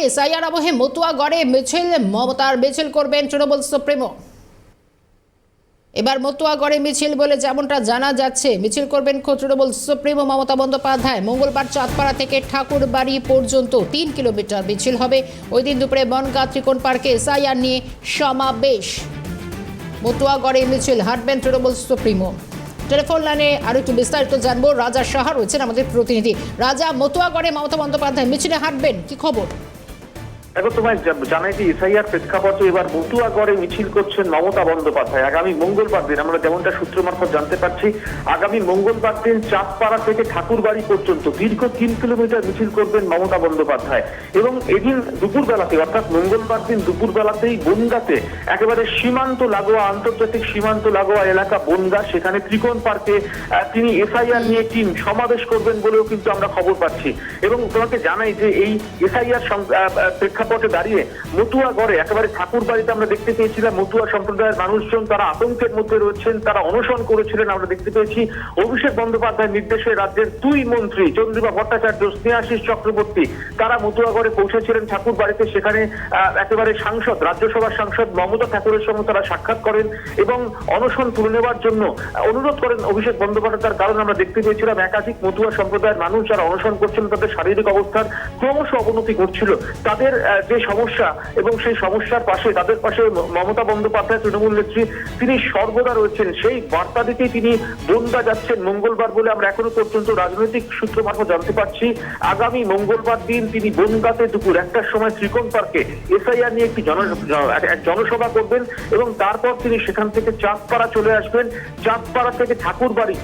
পার্কে সাইয়ার আবহে মতুয়া গড়ে মিছিল মমতার মিছিল করবেন তৃণমূল সুপ্রিমো। এবার মতুয়াগড়ে মিছিল বলে যেমনটা জানা যাচ্ছে, মিছিল করবেন তৃণমূল সুপ্রিমো মমতা বন্দ্যোপাধ্যায়। মঙ্গলবার চাঁদপাড়া থেকে ঠাকুরবাড়ি পর্যন্ত তিন কিলোমিটার মিছিল হবে। ওই দিন দুপুরে বনগাঁ ত্রিকোণ পার্কে সাইয়ার নিয়ে সমাবেশ। মতুয়াগড়ে মিছিল, হাঁটবেন তৃণমূল সুপ্রিমো। টেলিফোন লাইনে আরও একটু বিস্তারিত জানব। রাজা সাহা রয়েছেন আমাদের প্রতিনিধি। রাজা মতুয়াগড়ে মমতা বন্দ্যোপাধ্যায় মিছিলে হাঁটবেন, কি খবর? এখন তোমায় জানাই যে এসআইআর প্রেক্ষাপটে এবার মতুয়াগড়ে মিছিল করছেন মমতা বন্দ্যোপাধ্যায়। আগামী মঙ্গলবার দিন, আমরা যেমনটা সূত্র মারফত জানতে পারছি, আগামী মঙ্গলবার দিন চাঁদপাড়া থেকে ঠাকুরবাড়ি পর্যন্ত দীর্ঘ তিন কিলোমিটার মিছিল করবেন মমতা বন্দ্যোপাধ্যায়। এবং এদিন দুপুরবেলাতে, অর্থাৎ মঙ্গলবার দিন দুপুরবেলাতেই বনগাতে, একেবারে সীমান্ত লাগোয়া, আন্তর্জাতিক সীমান্ত লাগোয়া এলাকা বনগা, সেখানে ত্রিকোণ পার্কে তিনি এসআইআর নিয়ে টিম সমাবেশ করবেন বলেও কিন্তু আমরা খবর পাচ্ছি। এবং তোমাকে জানাই যে এই এসআইআর প্রেক্ষাপটে দাঁড়িয়ে মতুয়া গড়ে একেবারে ঠাকুর বাড়িতে আমরা দেখতে পেয়েছিলাম, মতুয়া সম্প্রদায়ের মানুষজন তারা আতঙ্কের মধ্যে রয়েছেন, তারা অনশন করেছিলেন, আমরা দেখতে পেয়েছি। অভিষেক বন্দ্যোপাধ্যায়ের নির্দেশে রাজ্যের দুই মন্ত্রী, চন্দ্রিমা ভট্টাচার্য, স্নেহাশিস চক্রবর্তী, তারা মতুয়াগড়ে পৌঁছেছিলেন ঠাকুর বাড়িতে। সেখানে একেবারে সাংসদ, রাজ্যসভার সাংসদ মমতা ঠাকুরের সঙ্গে তারা সাক্ষাৎ করেন এবং অনশন তুলে নেওয়ার জন্য অনুরোধ করেন অভিষেক বন্দ্যোপাধ্যায়ের কারণ আমরা দেখতে পেয়েছিলাম একাধিক মতুয়া সম্প্রদায়ের মানুষ যারা অনশন করছিলেন, তাদের শারীরিক অবস্থার ক্রমশ অবনতি ঘটছিল। তাদের যে সমস্যা এবং সেই সমস্যার পাশে, তাদের পাশে মমতা বন্দ্যোপাধ্যায়, তৃণমূল নেত্রী, তিনি সর্বদা রয়েছেন। সেই বার্তা দিতেই তিনি বনগা যাচ্ছেন মঙ্গলবার বলে আমরা এখনও পর্যন্ত রাজনৈতিক সূত্র মারফত জানতে পারছি। আগামী মঙ্গলবার দিন তিনি বনগাতে দুপুর একটার সময় ত্রিকোণ পার্কে এসআইআর নিয়ে একটি জন জন- এক- এক জনসভা করবেন এবং তারপর তিনি সেখান থেকে চাঁদপাড়া চলে আসবেন। চাঁদপাড়া থেকে ঠাকুরবাড়ি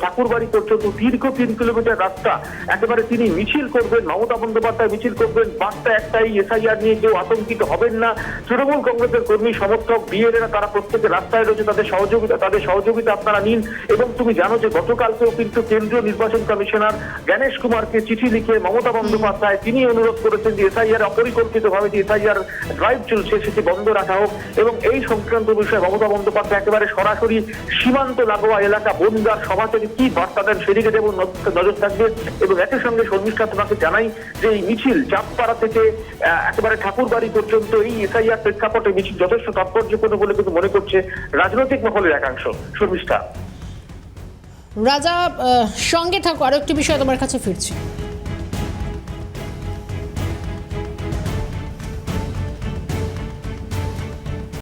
ঠাকুরবাড়ি পর্যন্ত দীর্ঘ তিন কিলোমিটার রাস্তা। একেবারে তিনি মিছিল করবেন, মমতা বন্দ্যোপাধ্যায় মিছিল করবেন। বার্তা একটাই এসআইআর নিয়ে কেউ আতঙ্কিত হবেন না। তৃণমূল কংগ্রেসের কর্মী, সমর্থক বিএলএরা তারা প্রত্যেকে রাস্তায় রয়েছে, তাদের সহযোগিতা তাদের সহযোগিতা আপনারা নিন। এবং তুমি জানো যে গতকালকেও কিন্তু কেন্দ্রীয় নির্বাচন কমিশনার জ্ঞানেশ কুমারকে চিঠি লিখে মমতা বন্দ্যোপাধ্যায় তিনি অনুরোধ করেছেন যে এসআইআর অপরিকল্পিতভাবে যে এসআইআর ড্রাইভ চলছে সেটি বন্ধ রাখা হোক। এবং এই সংক্রান্ত বিষয়ে মমতা বন্দ্যোপাধ্যায় একেবারে সরাসরি সীমান্ত লাগোয়া এলাকা বনগার সভা থেকে কি বার্তা দেন সেদিকে যেমন নজর থাকবে। এবং একই সঙ্গে শর্মিষ্ঠা তোমাকে জানাই যে এই মিছিল চাঁদপাড়া থেকে আহ, ঠাকুর বাড়ি পর্যন্ত এই এসআইআর প্রেক্ষাপটে মিছিল যথেষ্ট তাৎপর্যপূর্ণ বলে কিন্তু মনে করছে রাজনৈতিক মহলের একাংশ। শর্মিষ্ঠা। রাজা সঙ্গে থাকো আরও একটি বিষয় তোমার কাছে ফিরছি।